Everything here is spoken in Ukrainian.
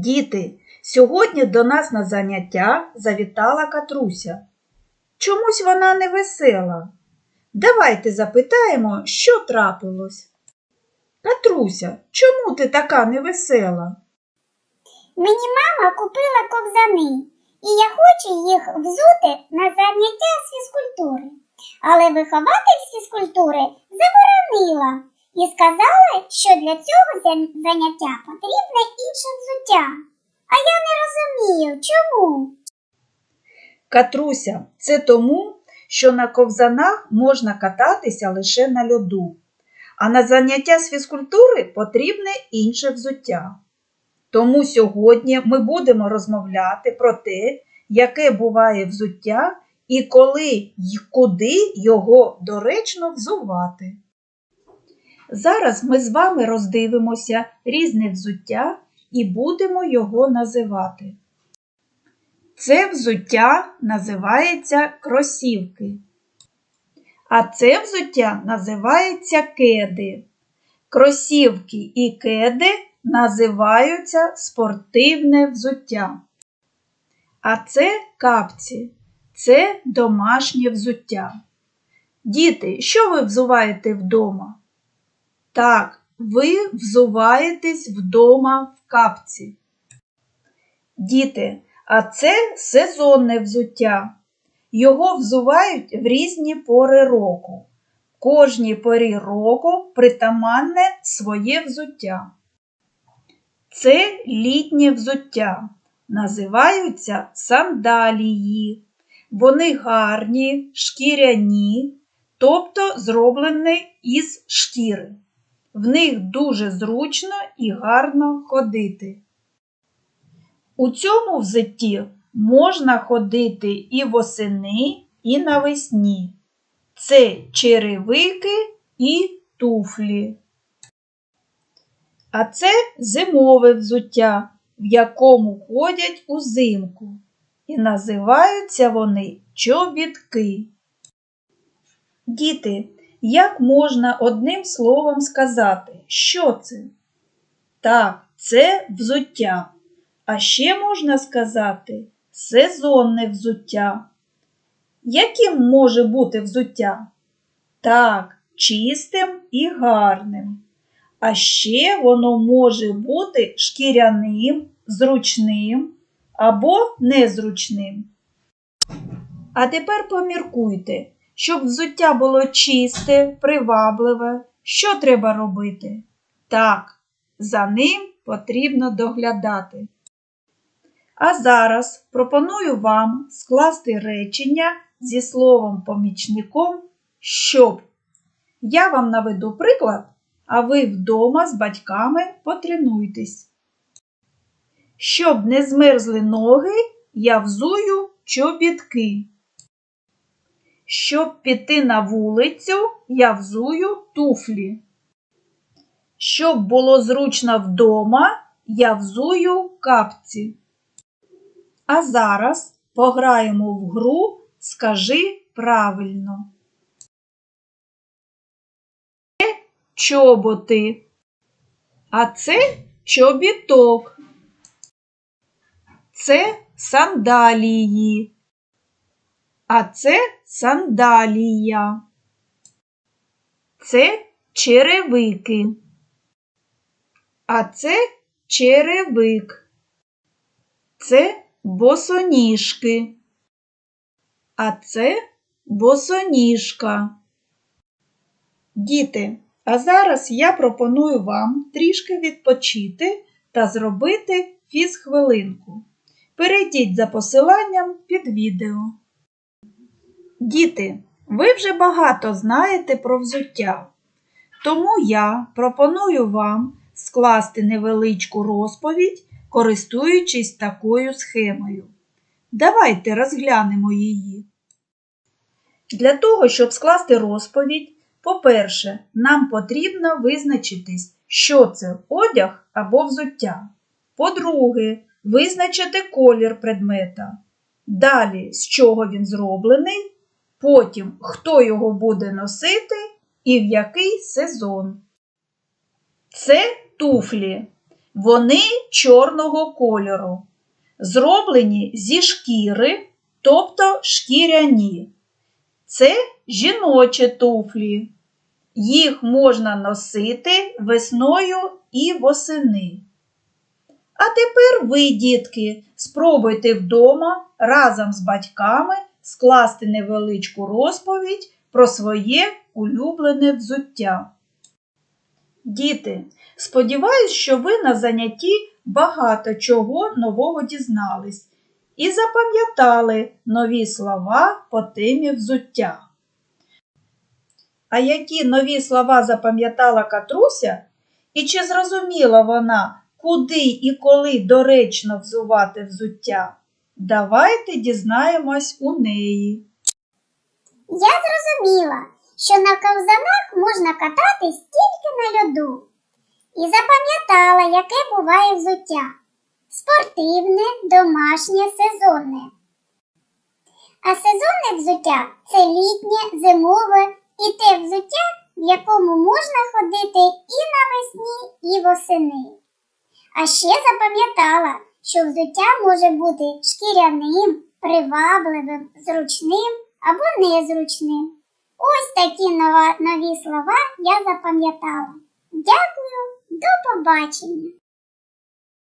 Діти, сьогодні до нас на заняття завітала Катруся. Чомусь вона не весела. Давайте запитаємо, що трапилось. Катруся, чому ти така невесела? Мені мама купила ковзани, і я хочу їх взути на заняття з фізкультури. Але вихователь з фізкультури заборонила і сказала, що для цього заняття потрібне інше взуття. А я не розумію, чому. Катруся, це тому, що на ковзанах можна кататися лише на льоду, а на заняття з фізкультури потрібне інше взуття. Тому сьогодні ми будемо розмовляти про те, яке буває взуття і коли й куди його доречно взувати. Зараз ми з вами роздивимося різне взуття і будемо його називати. Це взуття називається кросівки. А це взуття називається кеди. Кросівки і кеди називаються спортивне взуття. А це капці. Це домашнє взуття. Діти, що ви взуваєте вдома? Так, ви взуваєтесь вдома в капці. Діти, а це сезонне взуття. Його взувають в різні пори року. Кожній порі року притаманне своє взуття. Це літнє взуття. Називаються сандалії. Вони гарні, шкіряні, тобто зроблені із шкіри. В них дуже зручно і гарно ходити. У цьому взутті можна ходити і восени, і навесні. Це черевики і туфлі. А це зимове взуття, в якому ходять узимку. І називаються вони чобітки. Діти, як можна одним словом сказати, що це? Так, це взуття. А ще можна сказати сезонне взуття. Яким може бути взуття? Так, чистим і гарним. А ще воно може бути шкіряним, зручним або незручним. А тепер поміркуйте, щоб взуття було чисте, привабливе, що треба робити? Так, за ним потрібно доглядати. А зараз пропоную вам скласти речення зі словом помічником щоб. Я вам наведу приклад, а ви вдома з батьками потренуйтесь. Щоб не змерзли ноги, я взую чобітки. Щоб піти на вулицю, я взую туфлі. Щоб було зручно вдома, я взую капці. А зараз пограємо в гру Скажи правильно. Це чоботи, а це чобіток. Це сандалії, а це сандалія. Це черевики, а це черевик. Це босоніжки, а це босоніжка. Діти, а зараз я пропоную вам трішки відпочити та зробити фізхвилинку. Перейдіть за посиланням під відео. Діти, ви вже багато знаєте про взуття, тому я пропоную вам скласти невеличку розповідь, користуючись такою схемою. Давайте розглянемо її. Для того, щоб скласти розповідь, по-перше, нам потрібно визначитись, що це одяг або взуття. По-друге, визначити колір предмета. Далі, з чого він зроблений, потім хто його буде носити і в який сезон. Це туфлі. Вони чорного кольору, зроблені зі шкіри, тобто шкіряні. Це жіночі туфлі. Їх можна носити весною і восени. А тепер ви, дітки, спробуйте вдома разом з батьками скласти невеличку розповідь про своє улюблене взуття. Діти, сподіваюсь, що ви на занятті багато чого нового дізнались і запам'ятали нові слова по темі взуття. А які нові слова запам'ятала Катруся, і чи зрозуміла вона, куди і коли доречно взувати взуття? Давайте дізнаємось у неї. Я зрозуміла, що на ковзанах можна кататись тільки на льоду. І запам'ятала, яке буває взуття спортивне, домашнє, сезонне. А сезонне взуття це літнє, зимове і те взуття, в якому можна ходити і навесні, і восени. А ще запам'ятала, що взуття може бути шкіряним, привабливим, зручним або незручним. Ось такі нові слова я запам'ятала. Дякую, до побачення!